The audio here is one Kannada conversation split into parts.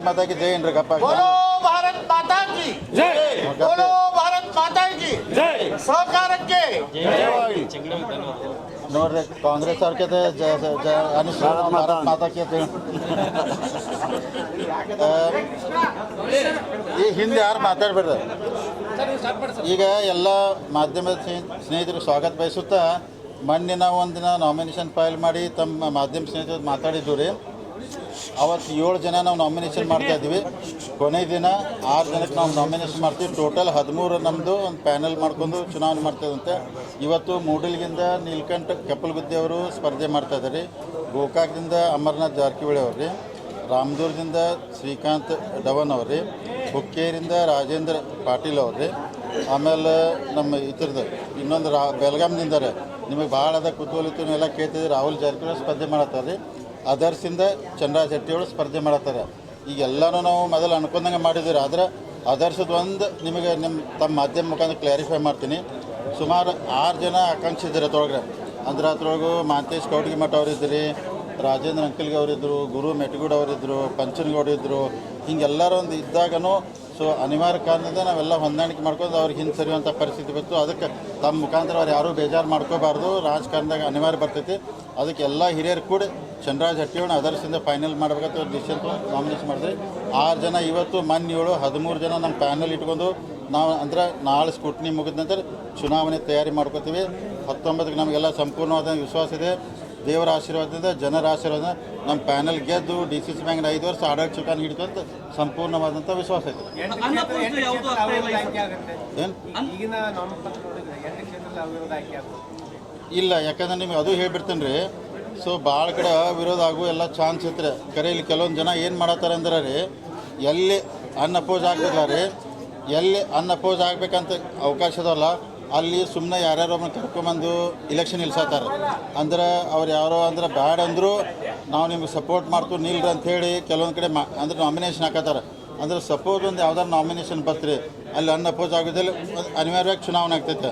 माता की जय इंद्र गप्पा बोलो भारत माता की ಜೈ बोलो भारत माता की ಜೈ ಸಹಕಾರಕ್ಕೆ ನೋಡ್ರಿ ಕಾಂಗ್ರೆಸ್ ಅವ್ರ ಕತೆ ಜ- ಜ- ಜ- ಅನುಷ್ಠಾನ ಭಾರತ್ ಮಾತಾ ಕಿ ಜೈ. ಆ, ಈ ಹಿಂದೆ ಯಾರು ಮಾತಾಡ್ಬೇಡ್ರಿ ಈಗ ಎಲ್ಲ ಮಾಧ್ಯಮದ ಸ್ನೇ- ಸ್ನೇಹಿತರು ಸ್ವಾಗತ ಬಯಸುತ್ತಾ ಮೊನ್ನೆ ನಾವು ಒಂದಿನ ನಾಮಿನೇಷನ್ ಫೈಲ್ ಮಾಡಿ ತಮ್ಮ ಮಾಧ್ಯಮ ಸ್ನೇಹಿತರು ಮಾತಾಡಿದ್ದು ರೀ ಅವತ್ತು ಏಳು ಜನ ನಾವು ನಾಮಿನೇಷನ್ ಮಾಡ್ತಾ ಇದ್ದೀವಿ. ಕೊನೆ ದಿನ ಆರು ಜನಕ್ಕೆ ನಾವು ನಾಮಿನೇಷನ್ ಮಾಡ್ತೀವಿ. ಟೋಟಲ್ ಹದಿಮೂರು ನಮ್ಮದು ಒಂದು ಪ್ಯಾನಲ್ ಮಾಡ್ಕೊಂಡು ಚುನಾವಣೆ ಮಾಡ್ತದಂತೆ ಇವತ್ತು ಮೂಡಲ್ಗಿಂದ ನೀಲ್ಕಂಠ ಗುದ್ದೆ ಅವರು ಸ್ಪರ್ಧೆ ಮಾಡ್ತಾ ಇದ್ದಾರೆ. ಗೋಕಾಕ್ದಿಂದ ಅಮರ್ನಾಥ್ ಜಾರಕಿಹೊಳಿ ಅವ್ರಿ. ರಾಮದೂರ್ದಿಂದ ಶ್ರೀಕಾಂತ್ ಡವನ್ ಅವ್ರಿ. ಹುಕ್ಕೇರಿಂದ ರಾಜೇಂದ್ರ ಪಾಟೀಲ್ ಅವ್ರಿ. ಆಮೇಲೆ ನಮ್ಮ ಇದ್ರದ್ದು ಇನ್ನೊಂದು ರಾ ಬೆಳಗಾಮ್ದಿಂದ ನಿಮಗೆ ಭಾಳ ಅದ ಕುತೂಹಲ ಎಲ್ಲ ಕೇಳ್ತಿದ್ರಿ ರಾಹುಲ್ ಜಾರಕಿಹೊಳಿ ಸ್ಪರ್ಧೆ ಮಾಡತ್ತಾರೆ ರೀ ಅದರ್ಸಿಂದ ಚಂದ್ರರಾಜ್ ಶೆಟ್ಟಿಯವರು ಸ್ಪರ್ಧೆ ಮಾಡತ್ತಾರೆ ಈಗ ಎಲ್ಲನೂ ನಾವು ಮೊದಲು ಅನ್ಕೊಂಡಂಗೆ ಮಾಡಿದ್ರು ಆದ್ರೆ ಅದರ್ಸದ ಒಂದು ನಿಮಗೆ ನಿಮ್ಮ ತಮ್ಮ ಮಾಧ್ಯಮ ಮುಖಾಂತರ ಕ್ಲಾರಿಫೈ ಮಾಡ್ತೀನಿ. ಸುಮಾರು ಆರು ಜನ ಆಕಾಂಕ್ಷಿ ತೊಳಗ್ರೆ. ಅಂದ್ರೆ ಅದ್ರೊಳಗು ಮಾಂತೇಶ್ ಕೌಟಗಿ ಮಠ ಅವರಿದ್ದೀರಿ ರಾಜೇಂದ್ರ ಅಂಕಲ್ಗೆ ಅವರಿದ್ದರು ಗುರು ಮೆಟಗೂಡ್ ಅವರಿದ್ದರು ಪಂಚನಗೌಡ ಇದ್ದರು ಹಿಂಗೆಲ್ಲರೂ ಒಂದು ಇದ್ದಾಗನೂ ಸೊ ಅನಿವಾರ್ಯ ಕಾರಣದಿಂದ ನಾವೆಲ್ಲ ಹೊಂದಾಣಿಕೆ ಮಾಡ್ಕೊಂಡು ಅವ್ರಿಗೆ ಹಿಂದೆ ಸರಿಯುವಂಥ ಪರಿಸ್ಥಿತಿ ಬಂತು. ಅದಕ್ಕೆ ತಮ್ಮ ಮುಖಾಂತರ ಅವ್ರು ಯಾರೂ ಬೇಜಾರು ಮಾಡ್ಕೋಬಾರ್ದು. ರಾಜಕಾರಣದಾಗ ಅನಿವಾರ್ಯ ಬರ್ತೈತಿ. ಅದಕ್ಕೆ ಎಲ್ಲ ಹಿರಿಯರು ಕೂಡ ಚಂದ್ರರಾಜ್ ಹಟ್ಟಿಯವನ್ನ ಅದರ್ಸಿಂದ ಫೈನಲ್ ಮಾಡ್ಬೇಕಂತ ಅವ್ರು ಡಿಸಿಷನ್ ನಾಮಿನೇಷನ್ ಮಾಡಿದ್ರಿ ಆರು ಜನ ಇವತ್ತು ಮೊನ್ನೆ ಏಳು ಹದಿಮೂರು ಜನ ನಮ್ಮ ಪ್ಯಾನಲ್ ಇಟ್ಕೊಂಡು ನಾವು ಅಂದ್ರೆ ನಾಳೆ ಸ್ಕೂಟ್ನಿ ಮುಗಿದ ನಂತರ ಚುನಾವಣೆ ತಯಾರಿ ಮಾಡ್ಕೋತೀವಿ. ಹತ್ತೊಂಬತ್ತಕ್ಕೆ ನಮಗೆಲ್ಲ ಸಂಪೂರ್ಣವಾದ ವಿಶ್ವಾಸ ಇದೆ. ದೇವರ ಆಶೀರ್ವಾದದಿಂದ ಜನರ ಆಶೀರ್ವಾದ ನಮ್ಮ ಪ್ಯಾನಲ್ ಗೆದ್ದು ಡಿ ಸಿ ಸಿ ಬ್ಯಾಂಕ್ನ ಐದು ವರ್ಷ ಆಡಳಿತ ಚುಕಾನ್ ಹಿಡಿತು ಅಂತ ಸಂಪೂರ್ಣವಾದಂಥ ವಿಶ್ವಾಸ ಇದೆ. ಏನು? ಇಲ್ಲ, ಯಾಕಂದ್ರೆ ನಿಮಗೆ ಅದು ಹೇಳ್ಬಿಡ್ತೇನೆ ರೀ. ಸೊ ಭಾಳ ಕಡೆ ವಿರೋಧ ಆಗು, ಎಲ್ಲ ಚಾನ್ಸ್ ಇತ್ತು ಕರೆ ಇಲ್ಲಿ ಕೆಲವೊಂದು ಜನ ಏನು ಮಾಡತ್ತಾರೆ ಅಂದ್ರೆ ರೀ, ಎಲ್ಲಿ ಅನ್ಅಪೋಸ್ ಆಗ್ಬೇಕಲ್ಲ ರೀ, ಎಲ್ಲಿ ಅನ್ಅಪೋಸ್ ಆಗ್ಬೇಕಂತ ಅವಕಾಶ ಅದಲ್ಲ ಅಲ್ಲಿ ಸುಮ್ಮನೆ ಯಾರ್ಯಾರೋ ಒಮ್ಮೆ ಕರ್ಕೊಂಬಂದು ಇಲೆಕ್ಷನ್ ನಿಲ್ಸತ್ತಾರ. ಅಂದ್ರೆ ಅವ್ರು ಯಾರೋ ಅಂದ್ರೆ ಬ್ಯಾಡ್ ಅಂದರೂ ನಾವು ನಿಮ್ಗೆ ಸಪೋರ್ಟ್ ಮಾಡ್ತೀವಿ, ನಿಲ್ರಿ ಅಂಥೇಳಿ ಕೆಲವೊಂದು ಕಡೆ ಮಾ, ಅಂದ್ರೆ ನಾಮಿನೇಷನ್ ಹಾಕತ್ತಾರ. ಅಂದ್ರೆ ಸಪೋಸ್ ಒಂದು ಯಾವ್ದಾರು ನಾಮಿನೇಷನ್ ಬತ್ರಿ ಅಲ್ಲಿ ಅನ್ಅಪೋಸ್ ಆಗೋದಿಲ್ಲ, ಅನಿವಾರ್ಯವಾಗಿ ಚುನಾವಣೆ ಆಗ್ತೈತೆ.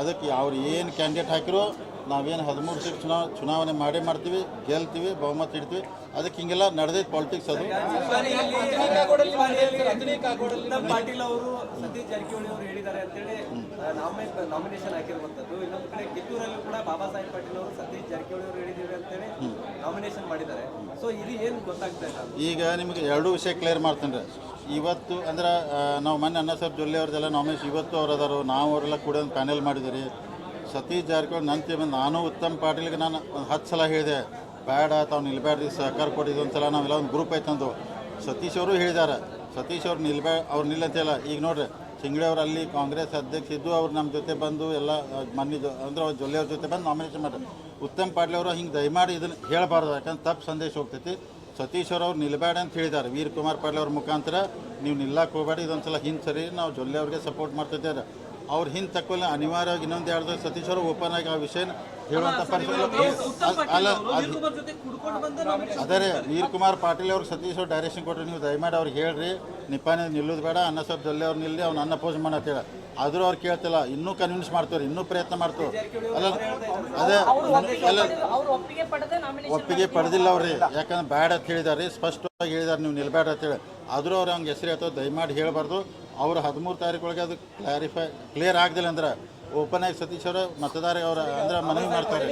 ಅದಕ್ಕೆ ಅವ್ರು ಏನು ಕ್ಯಾಂಡಿಡೇಟ್ ಹಾಕಿರೋ ನಾವೇನು ಹದಿಮೂರು ಸೀಟ್ ಚುನಾವ ಚುನಾವಣೆ ಮಾಡೇ ಮಾಡ್ತೀವಿ ಗೆಲ್ತೀವಿ ಬಹುಮತ ಇಡ್ತೀವಿ. ಅದಕ್ಕೆ ಹಿಂಗೆಲ್ಲ ನಡೆದೈತೆ ಪಾಲಿಟಿಕ್ಸ್ ಅದು. ಉತ್ತಮ್ ಪಾಟೀಲ್ ಅವರು ಸತೀಶ್ ಜಾರಕಿಹೊಳಿ ಅವರು ಹೇಳಿದ್ದಾರೆ ಅಂತೇಳಿ ನಾಮಿನೇಷನ್ ಹಾಕಿರುವಂತದ್ದು ಇನ್ನೊಂದು ಕಡೆ ಕಿತ್ತೂರಲ್ಲಿ ಕೂಡ ಬಾಬಾ ಸಾಹೇಬ್ ಪಾಟೀಲ್ ಅವರು ಸತೀಶ್ ಜಾರಕಿಹೊಳಿ ಅವರು ಹೇಳಿದ್ದೀವಿ ಅಂತೇಳಿ ನಾಮಿನೇಷನ್ ಮಾಡಿದ್ದಾರೆ. ಸೊ ಇದು ಏನು ಗೊತ್ತಾಗ್ತಾ ಇಲ್ಲ. ಈಗ ನಿಮಗೆ ಎರಡು ವಿಷಯ ಕ್ಲಿಯರ್ ಮಾಡ್ತೇನೆ ರೀ ಇವತ್ತು ಅಂದ್ರೆ ನಾವು ಮೊನ್ನೆ ಅನ್ನ ಸಾಹೇಬ್ ಜೊಲ್ಲೆ ಅವ್ರದ್ದೆಲ್ಲ ನಾಮಿನೇಷನ್ ಇವತ್ತು ಅವ್ರು ಅದಾರು ನಾವು ಅವರೆಲ್ಲ ಕೂಡ ಒಂದು ಪ್ಯಾನೆಲ್ ಮಾಡಿದ್ದೀರಿ. ಸತೀಶ್ ಜಾರಕಿಹೊಳಿ ನನ್ನ ತೀರ್ಮಾನ ನಾನು ಉತ್ತಮ್ ಪಾಟೀಲ್ಗೆ ನಾನು ಒಂದು ಹತ್ತು ಸಲ ಹೇಳಿದೆ. ಬೇಡ, ತಾವು ನಿಲ್ಬೇಡ್ರಿ ಸಹಕಾರ ಕೊಟ್ಟಿದ್ದು ಒಂದು ಸಲ ನಾವೆಲ್ಲ ಒಂದು ಗ್ರೂಪ್ ಐತಂದು ಸತೀಶ್ ಅವರು ಹೇಳಿದ್ದಾರೆ ಸತೀಶ್ ಅವ್ರು ನಿಲ್ಬೇ, ಅವ್ರು ನಿಲ್ಲಂತೆಲ್ಲ ಈಗ ನೋಡ್ರಿ ಸಿಂಗಡಿ ಅವ್ರು ಅಲ್ಲಿ ಕಾಂಗ್ರೆಸ್ ಅಧ್ಯಕ್ಷ ಇದ್ದು ಅವ್ರು ನಮ್ಮ ಜೊತೆ ಬಂದು ಎಲ್ಲ ಮನ್ನಿದ್ದು ಅಂದ್ರೆ ಅವ್ರ ಜೊಲ್ಲೆ ಅವ್ರ ಜೊತೆ ಬಂದು ನಾಮಿನೇಷನ್ ಮಾಡ್ರಿ ಉತ್ತಮ್ ಪಾಟೀಲ್ ಅವರು ಹಿಂಗೆ ದಯಮಾಡಿ ಇದನ್ನು ಹೇಳಬಾರ್ದು, ಯಾಕಂದ್ರೆ ತಪ್ಪು ಸಂದೇಶ ಹೋಗ್ತೈತಿ. ಸತೀಶ್ ಅವ್ರು ನಿಲ್ಬೇಡ ಅಂತ ಹೇಳಿದ್ದಾರೆ ವೀರ್ ಕುಮಾರ್ ಪಾಟೀಲ್ ಅವ್ರ ಮುಖಾಂತರ ನೀವು ನಿಲ್ಲಕ್ಕೆ ಹೋಗಬೇಡ ಇದೊಂದು ಸಲ ಹಿಂದೆ ಸರಿ ನಾವು ಜೊಲ್ಲೆ ಅವ್ರಿಗೆ ಸಪೋರ್ಟ್ ಮಾಡ್ತಿದ್ದಾರೆ ಅವ್ರು ಹಿಂದೆ ತಕ್ಕೊಲ್ಲ ಅನಿವಾರ್ಯವಾಗಿ ಇನ್ನೊಂದು ಎರಡು ಸತೀಶ್ ಅವರು ಓಪನ್ ಆಗಿ ಆ ವಿಷಯನ ಹೇಳುವಂಥ ಪರಿಸ್ಥಿತಿ ಅಲ್ಲ ಅದು ವೀರ್ ಕುಮಾರ್ ಪಾಟೀಲ್ ಅವ್ರಿಗೆ ಸತೀಶ್ ಅವ್ರು ಡೈರೆಕ್ಷನ್ ಕೊಟ್ಟರೆ ನೀವು ದಯಮಾಡಿ ಅವ್ರಿಗೆ ಹೇಳ್ರಿ ನಿಪ್ಪಾನೆ ನಿಲ್ಲೋದು ಬೇಡ ಅನ್ನ ಸ್ವಲ್ಪ ಜೊಲ್ಲೆ ಅವ್ರು ನಿಲ್ಲಿ ಅವ್ನು ಅನ್ನ ಪೋಸ್ ಮಾಡತ್ತೇಳ ಆದರೂ ಅವ್ರು ಕೇಳ್ತಿಲ್ಲ ಇನ್ನೂ ಕನ್ವಿನ್ಸ್ ಮಾಡ್ತೀವ್ರಿ ಇನ್ನೂ ಪ್ರಯತ್ನ ಮಾಡ್ತೀವಿ ಅಲ್ಲ ಅದೇ ಅಲ್ಲ ಒಪ್ಪಿಗೆ ಪಡೆದಿಲ್ಲ ಅವ್ರಿ. ಯಾಕಂದ್ರೆ ಬ್ಯಾಡ್ ಅಂತ ಹೇಳಿದಾರೆ ಸ್ಪಷ್ಟವಾಗಿ ಹೇಳಿದಾರೆ ನೀವು ನಿಲ್ಬೇಡ ಅಂತೇಳಿ ಆದರೂ ಅವ್ರು ಹಂಗೆ ಹೆಸರು ಹೇಳ್ತೋ ದಯಮಾಡಿ ಹೇಳಬಾರ್ದು. ಅವ್ರು ಹದಿಮೂರು ತಾರೀಕೊಳಗೆ ಅದು ಕ್ಲಾರಿಫೈ ಕ್ಲಿಯರ್ ಆಗದಿಲ್ಲ ಅಂದ್ರೆ ಓಪನ್ ಆಗಿ ಸತೀಶ್ ಅವರು ಮತದಾರ ಅವರ ಅಂದ್ರೆ ಮನವಿ ಮಾಡ್ತಾರೆ.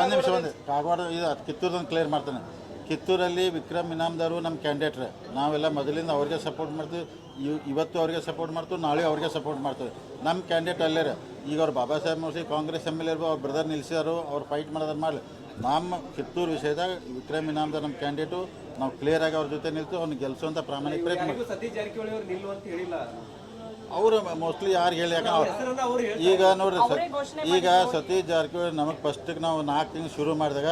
ಒಂದು ನಿಮಿಷ ಒಂದು ಕಾಗವಾಡ ಇದು ಕಿತ್ತೂರ್ದೊಂದು ಕ್ಲಿಯರ್ ಮಾಡ್ತಾನೆ. ಕಿತ್ತೂರಲ್ಲಿ ವಿಕ್ರಮ್ ಇನಾಮ್ದಾರು ನಮ್ಮ ಕ್ಯಾಂಡಿಡೇಟ್ರೆ ನಾವೆಲ್ಲ ಮೊದಲಿಂದ ಅವ್ರಿಗೆ ಸಪೋರ್ಟ್ ಮಾಡ್ತೀವಿ. ಇವ್ ಇವತ್ತು ಅವ್ರಿಗೆ ಸಪೋರ್ಟ್ ಮಾಡ್ತೀವಿ ನಾಳೆ ಅವ್ರಿಗೆ ಸಪೋರ್ಟ್ ಮಾಡ್ತೀವಿ. ನಮ್ಮ ಕ್ಯಾಂಡಿಡೇಟ್ ಅಲ್ಲೇ ಈಗ ಅವ್ರು ಬಾಬಾ ಸಾಹೇಬ್ ಮೋಸಿ ಕಾಂಗ್ರೆಸ್ ಎಂ ಎಲ್ ಎ ಅವ್ರ ಬ್ರದರ್ ನಿಲ್ಲಿಸಿದಾರು ಅವ್ರು ಫೈಟ್ ಮಾಡೋದನ್ನ ಮಾಡಲಿ. ನಮ್ಮ ಕಿತ್ತೂರು ವಿಷಯದಾಗ ವಿಕ್ರಮ್ ಇನಾಮ್ದಾರ್ ನಮ್ಮ ಕ್ಯಾಂಡಿಡೇಟು ನಾವು ಕ್ಲಿಯರ್ ಆಗಿ ಅವ್ರ ಜೊತೆ ನಿಲ್ತು ಅವ್ನಿಗೆ ಗೆಲ್ಸುವಂಥ ಪ್ರಾಮಾಣಿಕ ಪ್ರಯತ್ನ ಅವರು ಮೋಸ್ಟ್ಲಿ ಯಾರು ಹೇಳಿ ಯಾಕಂದ್ರೆ. ಈಗ ನೋಡ್ರಿ ಸರ್ ಈಗ ಸತೀಶ್ ಜಾರಕಿಹೊಳಿ ನಮಗೆ ಫಸ್ಟಿಗೆ ನಾವು ನಾಲ್ಕು ತಿಂಗಳು ಶುರು ಮಾಡಿದಾಗ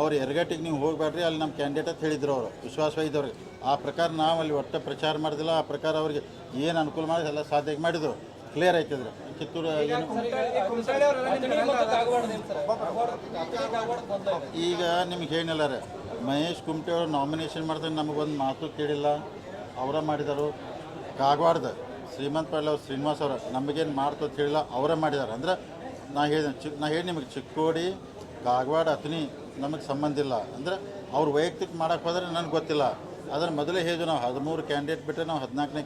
ಅವ್ರು ಎರಗಟ್ಟಿಗೆ ನೀವು ಹೋಗಬೇಡ್ರಿ ಅಲ್ಲಿ ನಮ್ಮ ಕ್ಯಾಂಡಿಡೇಟ್ ಅಂತ ಹೇಳಿದ್ರು ಅವರು. ವಿಶ್ವಾಸ ಇದ್ದವ್ರಿಗೆ ಆ ಪ್ರಕಾರ ನಾವು ಅಲ್ಲಿ ಒಟ್ಟು ಪ್ರಚಾರ ಮಾಡಿದಿಲ್ಲ ಆ ಪ್ರಕಾರ ಅವ್ರಿಗೆ ಏನು ಅನುಕೂಲ ಮಾಡಿ ಎಲ್ಲ ಸಾಧ್ಯ ಮಾಡಿದ್ರು. ಕ್ಲಿಯರ್ ಆಯ್ತದ್ರೆ. ಕಿತ್ತೂರು ಏನು? ಈಗ ನಿಮ್ಗೆ ಏನಿಲ್ಲ ರೀ ಮಹೇಶ್ ಕುಮಟೆ ಅವರು ನಾಮಿನೇಷನ್ ಮಾಡಿದಾಗ ನಮಗೊಂದು ಮಾತು ಕೇಳಿಲ್ಲ. ಅವರ ಮಾಡಿದರು. ಕಾಗವಾಡ್ದ. ಶ್ರೀಮಂತ್ ಪಾಟೀಲ್ ಅವ್ರು ಶ್ರೀನಿವಾಸ್ ಅವರು ನಮಗೇನು ಮಾಡ್ತೋ ಅಂತ ಹೇಳಿಲ್ಲ ಅವರೇ ಮಾಡಿದ್ದಾರೆ. ಅಂದರೆ ನಾ ಹೇಳಿದೆ ಚಿಕ್ಕ ನಾ ಹೇಳಿ ನಿಮಗೆ, ಚಿಕ್ಕೋಡಿ, ಕಾಗವಾಡ ಅತನಿ ನಮಗೆ ಸಂಬಂಧ ಇಲ್ಲ. ಅಂದರೆ ಅವ್ರು ವೈಯಕ್ತಿಕ ಮಾಡೋಕ್ಕೆ ಹೋದರೆ ನನಗೆ ಗೊತ್ತಿಲ್ಲ. ಅದ್ರ ಮೊದಲೇ ಹೇಳಿದ್ವಿ ನಾವು, ಹದಿಮೂರು ಕ್ಯಾಂಡಿಡೇಟ್ ಬಿಟ್ಟರೆ ನಾವು ಹದಿನಾಲ್ಕನೇ